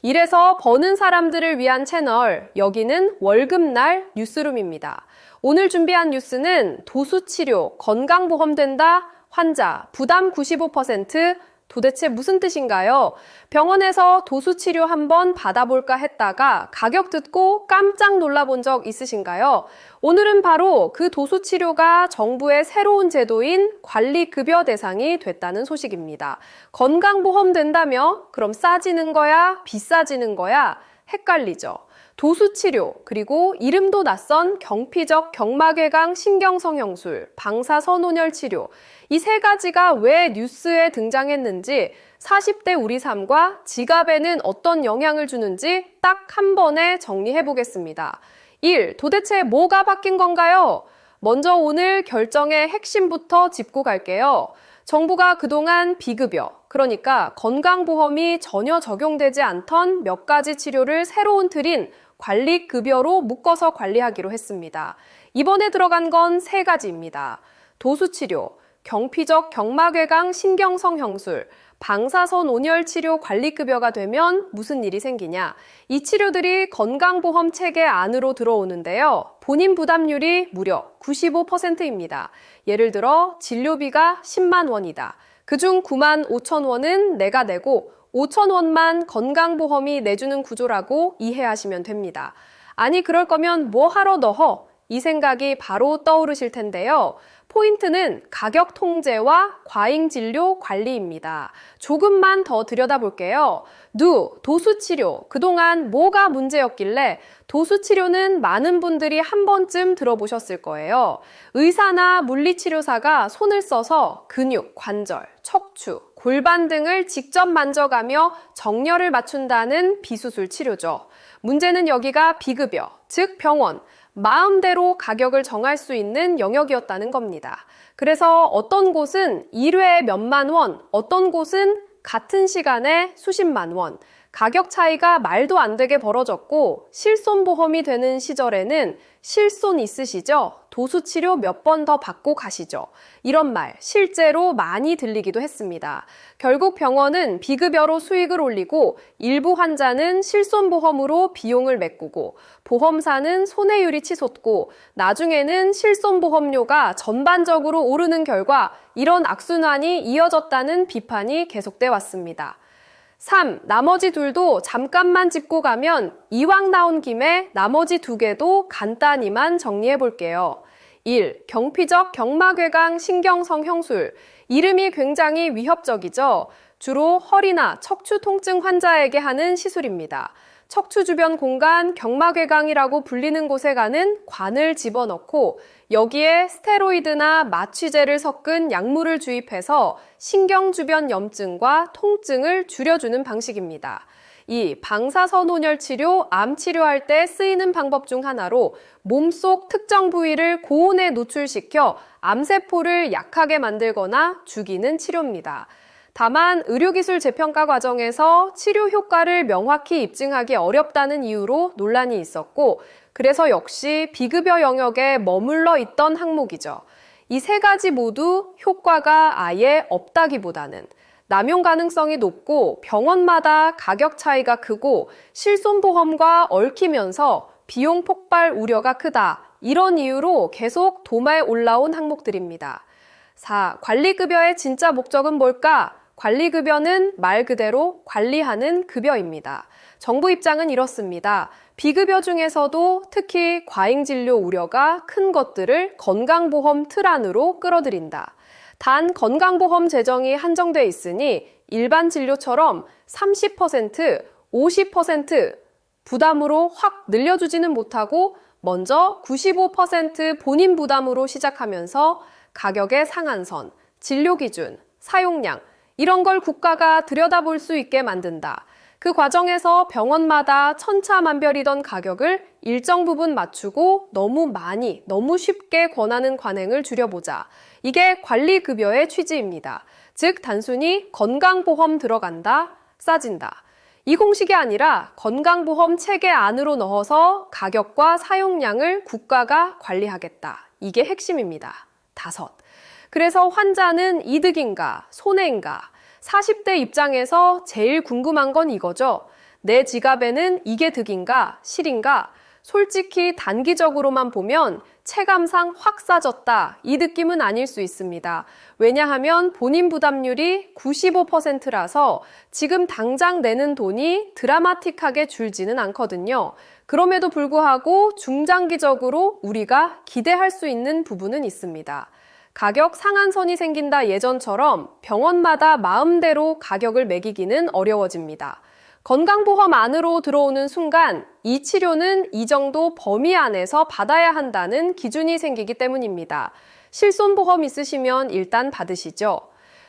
이래서 버는 사람들을 위한 채널, 여기는 월급날 뉴스룸입니다. 오늘 준비한 뉴스는 도수치료, 건강보험 된다, 환자, 부담 95%, 도대체 무슨 뜻인가요? 병원에서 도수 치료 한번 받아볼까 했다가 가격 듣고 깜짝 놀라본 적 있으신가요? 오늘은 바로 그 도수 치료가 정부의 새로운 제도인 관리급여 대상이 됐다는 소식입니다. 건강보험 된다며? 그럼 싸지는 거야? 비싸지는 거야? 헷갈리죠. 도수치료, 그리고 이름도 낯선 경피적 경막외강 신경성형술, 방사선온열 치료, 이 세 가지가 왜 뉴스에 등장했는지 40대 우리 삶과 지갑에는 어떤 영향을 주는지 딱 한 번에 정리해 보겠습니다. 1. 도대체 뭐가 바뀐 건가요? 먼저 오늘 결정의 핵심부터 짚고 갈게요. 정부가 그동안 비급여, 그러니까 건강보험이 전혀 적용되지 않던 몇 가지 치료를 새로운 틀인 관리급여로 묶어서 관리하기로 했습니다. 이번에 들어간 건 세 가지입니다. 도수치료, 경피적 경막외강 신경성 형술, 방사선 온열 치료 관리급여가 되면 무슨 일이 생기냐? 이 치료들이 건강보험 체계 안으로 들어오는데요. 본인 부담률이 무려 95%입니다. 예를 들어 진료비가 10만 원이다. 그중 9만 5천 원은 내가 내고 5천 원만 건강보험이 내주는 구조라고 이해하시면 됩니다. 아니 그럴 거면 뭐 하러 넣어? 이 생각이 바로 떠오르실 텐데요. 포인트는 가격 통제와 과잉 진료 관리입니다. 조금만 더 들여다볼게요. 누, 도수치료. 그동안 뭐가 문제였길래 도수치료는 많은 분들이 한 번쯤 들어보셨을 거예요. 의사나 물리치료사가 손을 써서 근육, 관절, 척추, 골반 등을 직접 만져가며 정렬을 맞춘다는 비수술 치료죠. 문제는 여기가 비급여, 즉 병원, 마음대로 가격을 정할 수 있는 영역이었다는 겁니다. 그래서 어떤 곳은 1회에 몇만 원, 어떤 곳은 같은 시간에 수십만 원, 가격 차이가 말도 안 되게 벌어졌고 실손보험이 되는 시절에는 실손 있으시죠? 도수 치료 몇 번 더 받고 가시죠. 이런 말 실제로 많이 들리기도 했습니다. 결국 병원은 비급여로 수익을 올리고 일부 환자는 실손보험으로 비용을 메꾸고 보험사는 손해율이 치솟고 나중에는 실손보험료가 전반적으로 오르는 결과 이런 악순환이 이어졌다는 비판이 계속돼 왔습니다. 3. 나머지 둘도 잠깐만 짚고 가면 이왕 나온 김에 나머지 두 개도 간단히만 정리해 볼게요. 1. 경피적 경막외강 신경성 형술. 이름이 굉장히 위협적이죠. 주로 허리나 척추 통증 환자에게 하는 시술입니다. 척추 주변 공간 경막외강이라고 불리는 곳에 가는 관을 집어넣고 여기에 스테로이드나 마취제를 섞은 약물을 주입해서 신경 주변 염증과 통증을 줄여주는 방식입니다. 이 방사선온열 치료, 암 치료할 때 쓰이는 방법 중 하나로 몸속 특정 부위를 고온에 노출시켜 암세포를 약하게 만들거나 죽이는 치료입니다. 다만 의료기술 재평가 과정에서 치료 효과를 명확히 입증하기 어렵다는 이유로 논란이 있었고, 그래서 역시 비급여 영역에 머물러 있던 항목이죠. 이 세 가지 모두 효과가 아예 없다기보다는 남용 가능성이 높고 병원마다 가격 차이가 크고 실손보험과 얽히면서 비용 폭발 우려가 크다. 이런 이유로 계속 도마에 올라온 항목들입니다. 4. 관리급여의 진짜 목적은 뭘까? 관리급여는 말 그대로 관리하는 급여입니다. 정부 입장은 이렇습니다. 비급여 중에서도 특히 과잉진료 우려가 큰 것들을 건강보험 틀 안으로 끌어들인다. 단 건강보험 재정이 한정돼 있으니 일반 진료처럼 30%, 50% 부담으로 확 늘려주지는 못하고 먼저 95% 본인 부담으로 시작하면서 가격의 상한선, 진료 기준, 사용량, 이런 걸 국가가 들여다볼 수 있게 만든다. 그 과정에서 병원마다 천차만별이던 가격을 일정 부분 맞추고 너무 많이, 너무 쉽게 권하는 관행을 줄여보자. 이게 관리급여의 취지입니다. 즉, 단순히 건강보험 들어간다, 싸진다. 이 공식이 아니라 건강보험 체계 안으로 넣어서 가격과 사용량을 국가가 관리하겠다. 이게 핵심입니다. 다섯. 그래서 환자는 이득인가, 손해인가? 40대 입장에서 제일 궁금한 건 이거죠. 내 지갑에는 이게 득인가, 실인가? 솔직히 단기적으로만 보면 체감상 확 싸졌다. 이 느낌은 아닐 수 있습니다. 왜냐하면 본인 부담률이 95%라서 지금 당장 내는 돈이 드라마틱하게 줄지는 않거든요. 그럼에도 불구하고 중장기적으로 우리가 기대할 수 있는 부분은 있습니다. 가격 상한선이 생긴다 예전처럼 병원마다 마음대로 가격을 매기기는 어려워집니다. 건강보험 안으로 들어오는 순간 이 치료는 이 정도 범위 안에서 받아야 한다는 기준이 생기기 때문입니다. 실손보험 있으시면 일단 받으시죠.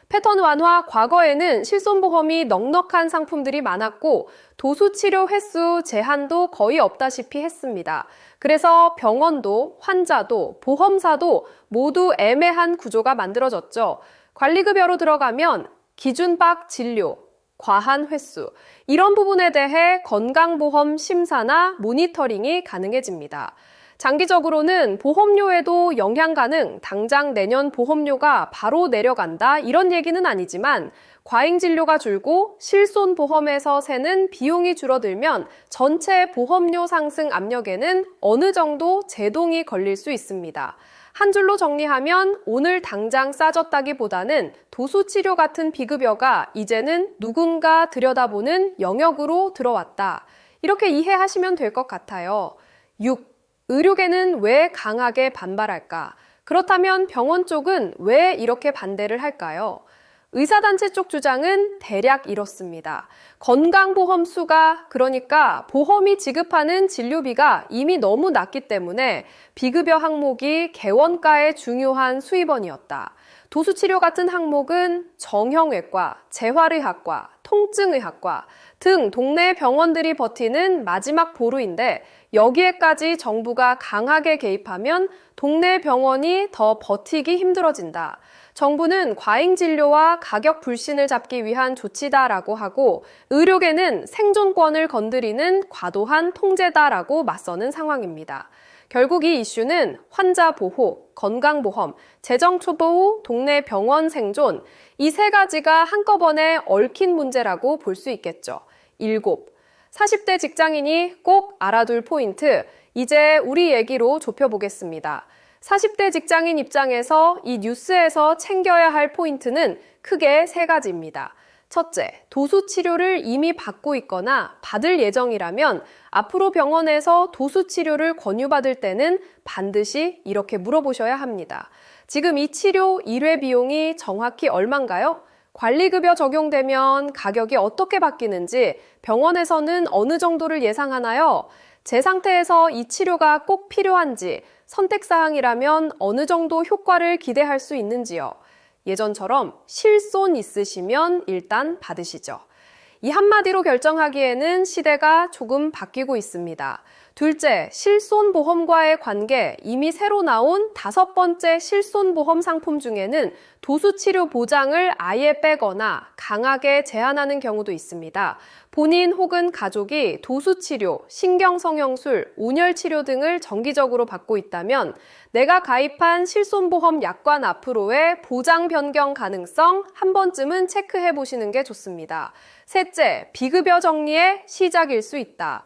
패턴 완화 과거에는 실손보험이 넉넉한 상품들이 많았고 도수치료 횟수 제한도 거의 없다시피 했습니다. 그래서 병원도 환자도 보험사도 모두 애매한 구조가 만들어졌죠. 관리급여로 들어가면 기준 밖 진료, 과한 횟수, 이런 부분에 대해 건강보험 심사나 모니터링이 가능해집니다. 장기적으로는 보험료에도 영향 가능, 당장 내년 보험료가 바로 내려간다, 이런 얘기는 아니지만 과잉 진료가 줄고 실손 보험에서 새는 비용이 줄어들면 전체 보험료 상승 압력에는 어느 정도 제동이 걸릴 수 있습니다. 한 줄로 정리하면 오늘 당장 싸졌다기보다는 도수치료 같은 비급여가 이제는 누군가 들여다보는 영역으로 들어왔다. 이렇게 이해하시면 될 것 같아요. 6. 의료계는 왜 강하게 반발할까? 그렇다면 병원 쪽은 왜 이렇게 반대를 할까요? 의사단체 쪽 주장은 대략 이렇습니다. 건강보험 수가, 그러니까 보험이 지급하는 진료비가 이미 너무 낮기 때문에 비급여 항목이 개원가의 중요한 수입원이었다. 도수치료 같은 항목은 정형외과, 재활의학과, 통증의학과 등 동네 병원들이 버티는 마지막 보루인데 여기에까지 정부가 강하게 개입하면 동네 병원이 더 버티기 힘들어진다. 정부는 과잉 진료와 가격 불신을 잡기 위한 조치다라고 하고 의료계는 생존권을 건드리는 과도한 통제다라고 맞서는 상황입니다. 결국 이 이슈는 환자 보호, 건강보험, 재정 초보, 동네 병원 생존 이 세 가지가 한꺼번에 얽힌 문제라고 볼 수 있겠죠. 일곱. 40대 직장인이 꼭 알아둘 포인트. 이제 우리 얘기로 좁혀보겠습니다. 40대 직장인 입장에서 이 뉴스에서 챙겨야 할 포인트는 크게 세 가지입니다. 첫째, 도수 치료를 이미 받고 있거나 받을 예정이라면 앞으로 병원에서 도수 치료를 권유받을 때는 반드시 이렇게 물어보셔야 합니다. 지금 이 치료 1회 비용이 정확히 얼만가요? 관리급여 적용되면 가격이 어떻게 바뀌는지 병원에서는 어느 정도를 예상하나요? 제 상태에서 이 치료가 꼭 필요한지 선택사항이라면 어느 정도 효과를 기대할 수 있는지요? 예전처럼 실손 있으시면 일단 받으시죠. 이 한마디로 결정하기에는 시대가 조금 바뀌고 있습니다. 둘째, 실손보험과의 관계. 이미 새로 나온 다섯 번째 실손보험 상품 중에는 도수치료 보장을 아예 빼거나 강하게 제한하는 경우도 있습니다. 본인 혹은 가족이 도수치료, 신경성형술, 온열치료 등을 정기적으로 받고 있다면 내가 가입한 실손보험 약관 앞으로의 보장 변경 가능성 한 번쯤은 체크해 보시는 게 좋습니다. 셋째, 비급여 정리의 시작일 수 있다.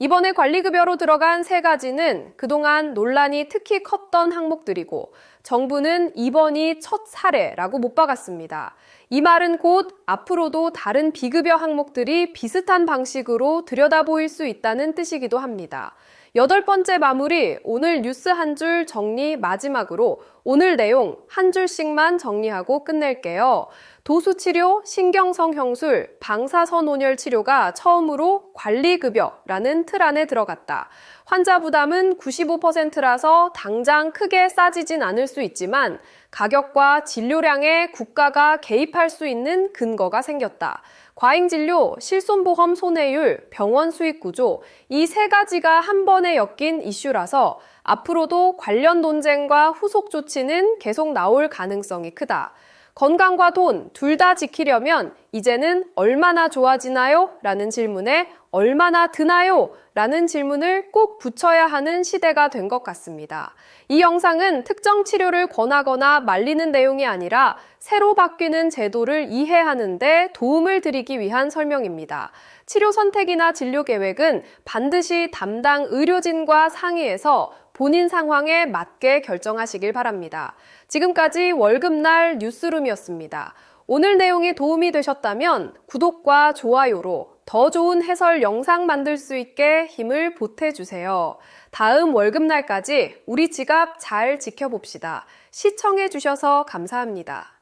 이번에 관리급여로 들어간 세 가지는 그동안 논란이 특히 컸던 항목들이고 정부는 이번이 첫 사례라고 못 박았습니다. 이 말은 곧 앞으로도 다른 비급여 항목들이 비슷한 방식으로 들여다보일 수 있다는 뜻이기도 합니다. 여덟 번째 마무리, 오늘 뉴스 한 줄 정리 마지막으로 오늘 내용 한 줄씩만 정리하고 끝낼게요. 도수치료, 신경성형술, 방사선온열 치료가 처음으로 관리급여라는 틀 안에 들어갔다. 환자 부담은 95%라서 당장 크게 싸지진 않을 수 있지만 가격과 진료량에 국가가 개입할 수 있는 근거가 생겼다. 과잉 진료, 실손보험 손해율, 병원 수익 구조, 이 세 가지가 한 번에 엮인 이슈라서 앞으로도 관련 논쟁과 후속 조치는 계속 나올 가능성이 크다. 건강과 돈 둘 다 지키려면 이제는 얼마나 좋아지나요? 라는 질문에 얼마나 드나요? 라는 질문을 꼭 붙여야 하는 시대가 된 것 같습니다. 이 영상은 특정 치료를 권하거나 말리는 내용이 아니라 새로 바뀌는 제도를 이해하는데 도움을 드리기 위한 설명입니다. 치료 선택이나 진료 계획은 반드시 담당 의료진과 상의해서 본인 상황에 맞게 결정하시길 바랍니다. 지금까지 월급날 뉴스룸이었습니다. 오늘 내용이 도움이 되셨다면 구독과 좋아요로 더 좋은 해설 영상 만들 수 있게 힘을 보태주세요. 다음 월급날까지 우리 지갑 잘 지켜봅시다. 시청해주셔서 감사합니다.